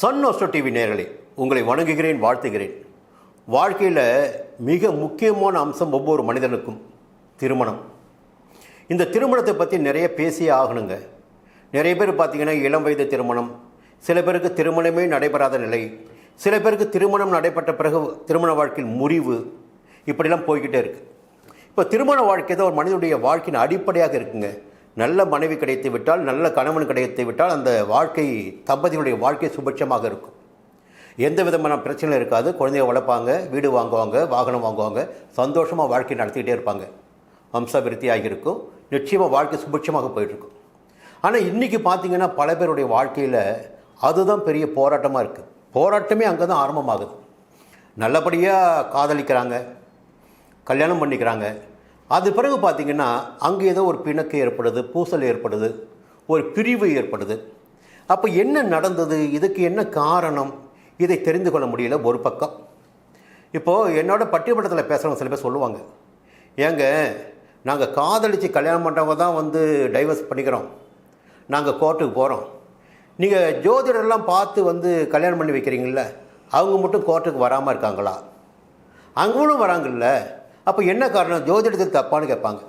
Sun astro TV நேயர்களே உங்களை வணங்குகிறேன் வாழ்த்துகிறேன். வாழ்க்கையில் மிக முக்கியமான அம்சம் ஒவ்வொரு மனிதனுக்கும் திருமணம். இந்த திருமணத்தை பற்றி நிறைய பேசியே ஆகணுங்க. நிறைய பேர் பார்த்திங்கன்னா இளம் வயது திருமணம் சில பேருக்கு திருமணமே நடைபெறாத நிலை சில பேருக்கு திருமணம் நடைபெற்ற பிறகு திருமண வாழ்க்கையில் முறிவு இப்படிலாம் போய்கிட்டே இருக்குது இப்போ திருமண வாழ்க்கை தான் ஒரு மனிதனுடைய வாழ்க்கையின் அடிப்படையாக இருக்குங்க. நல்ல மனைவி கிடைத்து விட்டால் நல்ல கணவன் கிடைத்து விட்டால் அந்த வாழ்க்கை தம்பதியினுடைய வாழ்க்கை சுபட்சமாக இருக்கும். எந்த விதமான பிரச்சனையும் இருக்காது. குழந்தைய வளர்ப்பாங்க வீடு வாங்குவாங்க வாகனம் வாங்குவாங்க சந்தோஷமாக வாழ்க்கை நடத்திக்கிட்டே இருப்பாங்க. வம்சாபிருத்தியாக இருக்கும் நிச்சயமாக வாழ்க்கை சுபட்சமாக போயிட்டுருக்கும். ஆனால் இன்றைக்கி பார்த்தீங்கன்னா பல பேருடைய வாழ்க்கையில் அதுதான் பெரிய போராட்டமாக இருக்குது போராட்டமே அங்கே தான் ஆரம்பமாகுது. நல்லபடியாக காதலிக்கிறாங்க. கல்யாணம் பண்ணிக்கிறாங்க. அது பிறகு பார்த்தீங்கன்னா அங்கே ஏதோ ஒரு பிணக்கு ஏற்படுது பூசல் ஏற்படுது ஒரு பிரிவு ஏற்படுது. அப்போ என்ன நடந்தது? இதுக்கு என்ன காரணம்? இதை தெரிந்து கொள்ள முடியல ஒரு பக்கம். இப்போது என்னோட பட்டிமன்றத்தில் பேசுகிறவங்க சில பேர் சொல்லுவாங்க ஏங்க நாங்கள் காதலித்து கல்யாணம் பண்ணுறவங்க தான் வந்து டைவர்ஸ் பண்ணிக்கிறோம். நாங்கள் கோர்ட்டுக்கு போகிறோம் நீங்கள் ஜோதிடர்லாம் பார்த்து வந்து கல்யாணம் பண்ணி வைக்கிறீங்கள அவங்க மட்டும் கோர்ட்டுக்கு வராமல் இருக்காங்களா? அவங்களும் வராங்கல்ல. அப்போ என்ன காரணம்? ஜோதிடத்தில் தப்பான்னு கேட்பாங்க.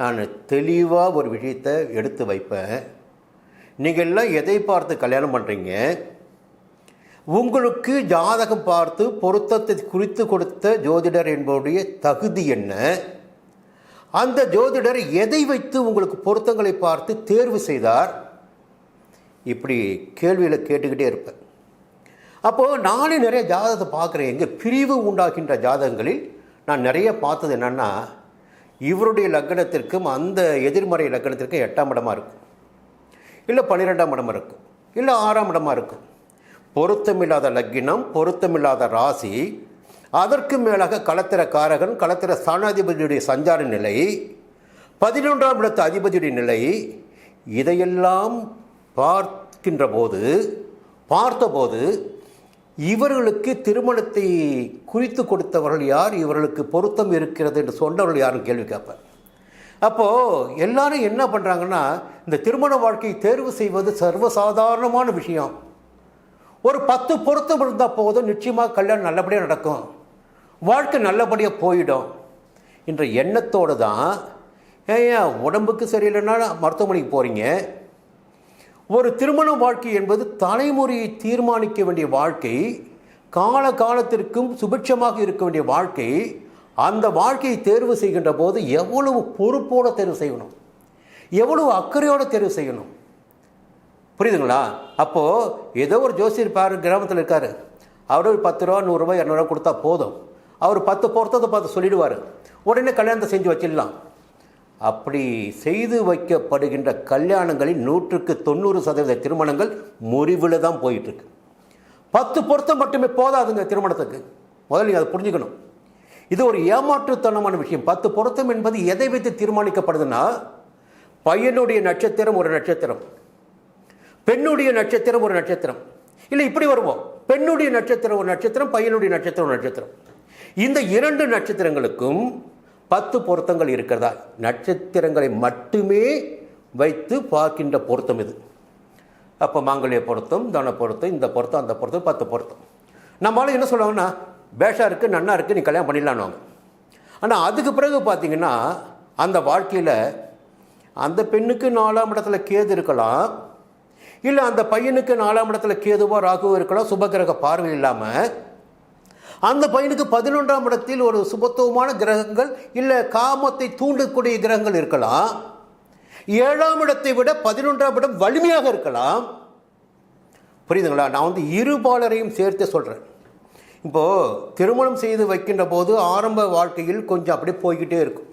நான் தெளிவாக ஒரு விஷயத்தை எடுத்து வைப்பேன். நீங்கள் எல்லாம் எதை பார்த்து கல்யாணம் பண்ணுறீங்க உங்களுக்கு ஜாதகம் பார்த்து பொருத்தத்தை குறித்து கொடுத்த ஜோதிடர் என்பவருடைய தகுதி என்ன? அந்த ஜோதிடர் எதை வைத்து உங்களுக்கு பொருத்தங்களை பார்த்து தேர்வு செய்தார்? இப்படி கேள்வியில் கேட்டுக்கிட்டே இருப்பேன். அப்போது நானே நிறைய ஜாதகத்தை பார்க்குறேன். எங்கள் பிரிவு உண்டாகின்ற ஜாதகங்களில் நான் நிறைய பார்த்தது என்னென்னா இவருடைய லக்னத்திற்கும் அந்த எதிர்மறை லக்னத்திற்கும் எட்டாம் இடமாக இருக்கும். இல்லை பன்னிரெண்டாம் இடமாக இருக்கும். இல்லை ஆறாம் இடமாக இருக்கும். பொருத்தமில்லாத லக்கினம் பொருத்தமில்லாத ராசி அதற்கு மேலாக களத்திர காரகன் களத்திர ஸ்தானாதிபதியுடைய சஞ்சார நிலை பதினொன்றாம் இடத்து அதிபதியுடைய நிலை இதையெல்லாம் பார்க்கின்ற போது பார்த்தபோது இவர்களுக்கு திருமணத்தை குறித்து கொடுத்தவர்கள் யார்? இவர்களுக்கு பொருத்தம் இருக்கிறது என்று சொன்னவர்கள் யாருன்னு கேள்வி கேட்பேன் அப்போது எல்லாரும் என்ன பண்ணுறாங்கன்னா இந்த திருமண வாழ்க்கையை தேர்வு செய்வது சர்வசாதாரணமான விஷயம். ஒரு பத்து பொருத்தம் இருந்தால் போதும் நிச்சயமாக கல்யாணம் நல்லபடியாக நடக்கும். வாழ்க்கை நல்லபடியாக போயிடும். என்ற எண்ணத்தோடு தான் ஏன் உடம்புக்கு சரியில்லைன்னா மருத்துவமனைக்கு போகிறீங்க ஒரு திருமண வாழ்க்கை என்பது தலைமுறையை தீர்மானிக்க வேண்டிய வாழ்க்கை கால காலத்திற்கும் சுபிட்சமாக இருக்க வேண்டிய வாழ்க்கை அந்த வாழ்க்கையை தேர்வு செய்கின்ற போது எவ்வளவு பொறுப்போடு தேர்வு செய்யணும்? எவ்வளவு அக்கறையோடு தேர்வு செய்யணும்? புரியுதுங்களா? அப்போது ஏதோ ஒரு ஜோசியர் பாரு கிராமத்தில் இருக்கார். அவர் ஒரு பத்து ரூபா நூறுரூவா இரநூறுவா கொடுத்தா போதும். அவர் பத்து பொறுத்ததை பார்த்து சொல்லிடுவார். உடனே கல்யாணத்தை செஞ்சு வச்சிடலாம். அப்படி செய்து வைக்கப்படுகின்ற கல்யாணங்களில் நூற்றுக்கு தொண்ணூறு சதவீத திருமணங்கள் முறிவில் தான் போயிட்டுருக்கு. பத்து பொருத்தம் மட்டுமே போதாதுங்க திருமணத்துக்கு. முதல்ல நீங்கள் அதை புரிஞ்சுக்கணும். இது ஒரு ஏமாற்றுத்தனமான விஷயம். பத்து பொருத்தம் என்பது எதை வைத்து தீர்மானிக்கப்படுதுன்னா பையனுடைய நட்சத்திரம் ஒரு நட்சத்திரம். பெண்ணுடைய நட்சத்திரம் ஒரு நட்சத்திரம். இல்லை இப்படி வருவோம். பெண்ணுடைய நட்சத்திரம் ஒரு நட்சத்திரம் பையனுடைய நட்சத்திரம் ஒரு நட்சத்திரம். இந்த இரண்டு நட்சத்திரங்களுக்கும் பத்து பொருத்தங்கள் இருக்கிறதா? நட்சத்திரங்களை மட்டுமே வைத்து பார்க்கின்ற பொருத்தம் இது. அப்போ மாங்கல்ய பொருத்தம் தன பொருத்தம் இந்த பொருத்தம் அந்த பொருத்தம் பத்து பொருத்தம். நம்மளால என்ன சொல்லுவாங்கன்னா பேஷா இருக்குது நன்னா இருக்குது நீ கல்யாணம் பண்ணிடலான்னு ஆனால் அதுக்கு பிறகு பார்த்தீங்கன்னா அந்த வாழ்க்கையில் அந்த பெண்ணுக்கு நாலாம் இடத்துல கேது இருக்கலாம் இல்லை அந்த பையனுக்கு நாலாம் இடத்துல கேதுவோ ராகுவோ இருக்கலாம் சுபகிரக பார்வை இல்லாமல் அந்த பையனுக்கு பதினொன்றாம் இடத்தில் ஒரு சுபத்துவமான கிரகங்கள் இல்லை காமத்தை தூண்டக்கூடிய கிரகங்கள் இருக்கலாம். ஏழாம் இடத்தை விட பதினொன்றாம் இடம் வலிமையாக இருக்கலாம். புரியுதுங்களா? நான் வந்து இருபாலரையும் சேர்த்து சொல்கிறேன் இப்போது திருமணம் செய்து வைக்கின்ற போது ஆரம்ப வாழ்க்கையில் கொஞ்சம் அப்படியே போய்கிட்டே இருக்கும்.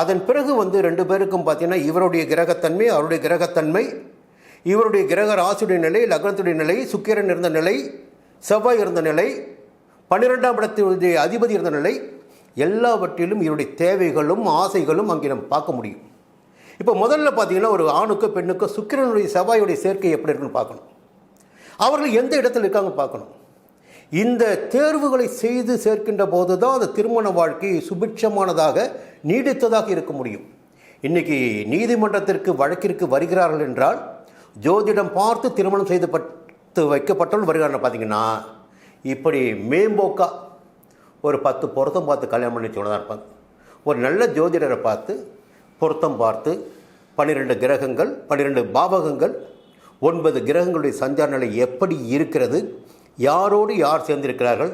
அதன் பிறகு வந்து ரெண்டு பேருக்கும் பார்த்தீங்கன்னா இவருடைய கிரகத்தன்மை அவருடைய கிரகத்தன்மை இவருடைய கிரக ராசியுடைய நிலை லக்னத்துடைய நிலை சுக்கிரன் இருந்த நிலை செவ்வாய் இருந்த நிலை பன்னிரெண்டாம் இடத்தினுடைய அதிபதி இருந்த நிலை எல்லாவற்றிலும் இவருடைய தேவைகளும் ஆசைகளும் அங்கே நம்ம பார்க்க முடியும். இப்போ முதல்ல பார்த்தீங்கன்னா ஒரு ஆணுக்கோ பெண்ணுக்கோ சுக்கிரனுடைய செவ்வாயுடைய சேர்க்கை எப்படி இருக்குன்னு பார்க்கணும். அவர்கள் எந்த இடத்துல இருக்காங்க பார்க்கணும். இந்த தேர்வுகளை செய்து சேர்க்கின்ற போது தான் அந்த திருமண வாழ்க்கை சுபிட்சமானதாக நீடித்ததாக இருக்க முடியும். இன்னைக்கு நீதிமன்றத்திற்கு வழக்கிற்கு வருகிறார்கள் என்றால் ஜோதிடம் பார்த்து திருமணம் செய்து பட்டு வைக்கப்பட்டவர்கள் வைக்கப்பட்டவள் வருகிறான்னு பார்த்தீங்கன்னா இப்படி மேம்போக்கா ஒரு பத்து பொருத்தம் பார்த்து கல்யாணம் பண்ணி தான் இருப்பாங்க ஒரு நல்ல ஜோதிடரை பார்த்து பொருத்தம் பார்த்து பன்னிரெண்டு கிரகங்கள் பன்னிரெண்டு பாவகங்கள் ஒன்பது கிரகங்களுடைய சஞ்சார நிலை எப்படி இருக்கிறது யாரோடு யார் சேர்ந்திருக்கிறார்கள்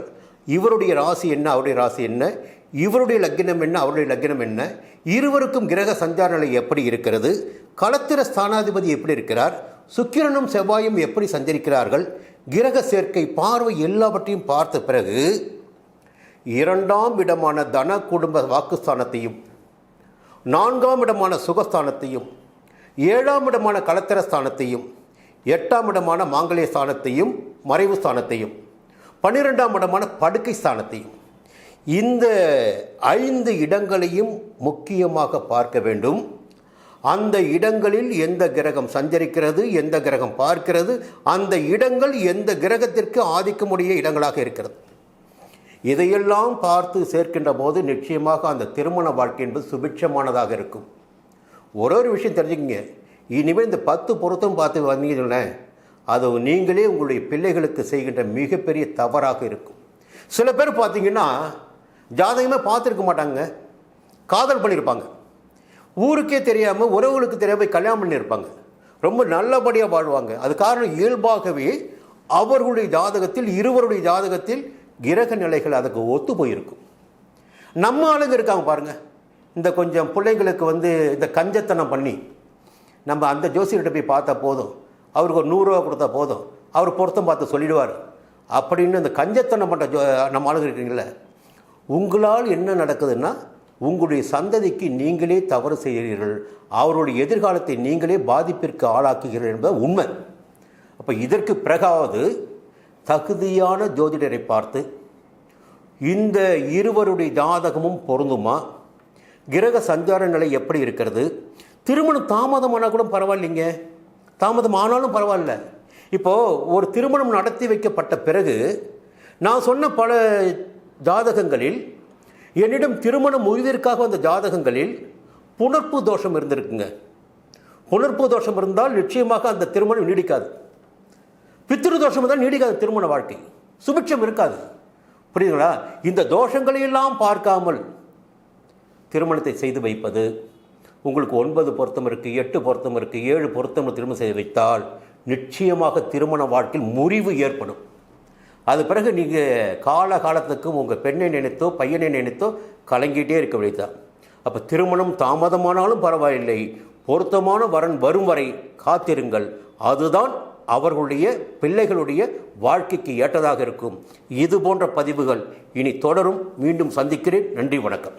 இவருடைய ராசி என்ன அவருடைய ராசி என்ன இவருடைய லக்கினம் என்ன அவருடைய லக்கினம் என்ன இருவருக்கும் கிரக சஞ்சார நிலை எப்படி இருக்கிறது களத்திர ஸ்தானாதிபதி எப்படி இருக்கிறார் சுக்கிரனும் செவ்வாயும் எப்படி சஞ்சரிக்கிறார்கள்? கிரக சேர்க்கை பார்வை எல்லாவற்றையும் பார்த்த பிறகு இரண்டாம் இடமான தன குடும்ப வாக்குஸ்தானத்தையும் நான்காம் இடமான சுகஸ்தானத்தையும் ஏழாம் இடமான களத்திர ஸ்தானத்தையும் எட்டாம் இடமான மாங்கலிய ஸ்தானத்தையும் மறைவு ஸ்தானத்தையும் பன்னிரெண்டாம் இடமான படுக்கை ஸ்தானத்தையும் இந்த ஐந்து இடங்களையும் முக்கியமாக பார்க்க வேண்டும். அந்த இடங்களில் எந்த கிரகம் சஞ்சரிக்கிறது எந்த கிரகம் பார்க்கிறது அந்த இடங்கள் எந்த கிரகத்திற்கு ஆதிக்கமுடைய இடங்களாக இருக்கிறது. இதையெல்லாம் பார்த்து சேர்க்கின்ற போது நிச்சயமாக அந்த திருமண வாழ்க்கை என்பது சுபிட்சமானதாக இருக்கும். ஒரு ஒரு விஷயம் தெரிஞ்சுக்கங்க. இனிமேல் இந்த பத்து பொருத்தம் பார்த்து வந்தீங்கன்னா அது நீங்களே உங்களுடைய பிள்ளைகளுக்கு செய்கின்ற மிகப்பெரிய தவறாக இருக்கும். சில பேர் பார்த்தீங்கன்னா ஜாதகமே பார்த்துருக்க மாட்டாங்க. காதல் பண்ணியிருப்பாங்க. ஊருக்கே தெரியாமல் உறவுகளுக்கு தெரியாமல் கல்யாணம் பண்ணியிருப்பாங்க ரொம்ப நல்லபடியாக வாழ்வாங்க. அது காரணம் இயல்பாகவே அவர்களுடைய ஜாதகத்தில் இருவருடைய ஜாதகத்தில் கிரக நிலைகள் அதுக்கு ஒத்து போயிருக்கும். நம்ம ஆளுங்க இருக்காங்க பாருங்கள் இந்த கொஞ்சம் பிள்ளைங்களுக்கு வந்து இந்த கஞ்சத்தனம் பண்ணி நம்ம அந்த ஜோசியர்கிட்ட போய் பார்த்தா போதும். அவருக்கு ஒரு நூறுரூவா கொடுத்தா போதும். அவர் பொருத்தம் பார்த்து சொல்லிடுவார். அப்படின்னு இந்த கஞ்சத்தனம் பண்ணுற ஜோ நம்ம ஆளுங்க இருக்கீங்களே உங்களால் என்ன நடக்குதுன்னா உங்களுடைய சந்ததிக்கு நீங்களே தவறு செய்கிறீர்கள். அவருடைய எதிர்காலத்தை நீங்களே பாதிப்பிற்கு ஆளாக்குகிறீர்கள் என்பது உண்மை. அப்போ இதற்கு பிறகாவது தகுதியான ஜோதிடரை பார்த்து இந்த இருவருடைய ஜாதகமும் பொருந்துமா? கிரக சஞ்சார நிலை எப்படி இருக்கிறது? திருமணம் தாமதமானால் கூட பரவாயில்லைங்க. தாமதம் ஆனாலும் பரவாயில்ல. இப்போது ஒரு திருமணம் நடத்தி வைக்கப்பட்ட பிறகு நான் சொன்ன பல ஜாதகங்களில் என்னிடம் திருமணம் முடிவிற்காக வந்த ஜாதகங்களில் புணர்ப்பு தோஷம் இருந்திருக்குங்க. புணர்ப்பு தோஷம் இருந்தால் நிச்சயமாக அந்த திருமணம் நீடிக்காது. பித்திரு தோஷம் தான் நீடிக்காது திருமண வாழ்க்கை. சுபிட்சம் இருக்காது. புரியுதுங்களா? இந்த தோஷங்களையெல்லாம் பார்க்காமல் திருமணத்தை செய்து வைப்பது உங்களுக்கு ஒன்பது பொருத்தம் இருக்குது எட்டு பொருத்தம் இருக்குது ஏழு பொருத்தம் திருமணம் செய்து வைத்தால் நிச்சயமாக திருமண வாழ்க்கையில் முறிவு ஏற்படும். அது பிறகு நீங்கள் கால காலத்துக்கும் உங்கள் பெண்ணை நினைத்தோ பையனை நினைத்தோ கலங்கிட்டே இருக்க வேண்டியதுதான். அப்போ திருமணம் தாமதமானாலும் பரவாயில்லை. பொருத்தமான வரன் வரும் வரை காத்திருங்கள். அதுதான் அவர்களுடைய பிள்ளைகளுடைய வாழ்க்கைக்கு ஏற்றதாக இருக்கும். இது போன்ற பதிவுகள் இனி தொடரும். மீண்டும் சந்திக்கிறேன். நன்றி வணக்கம்.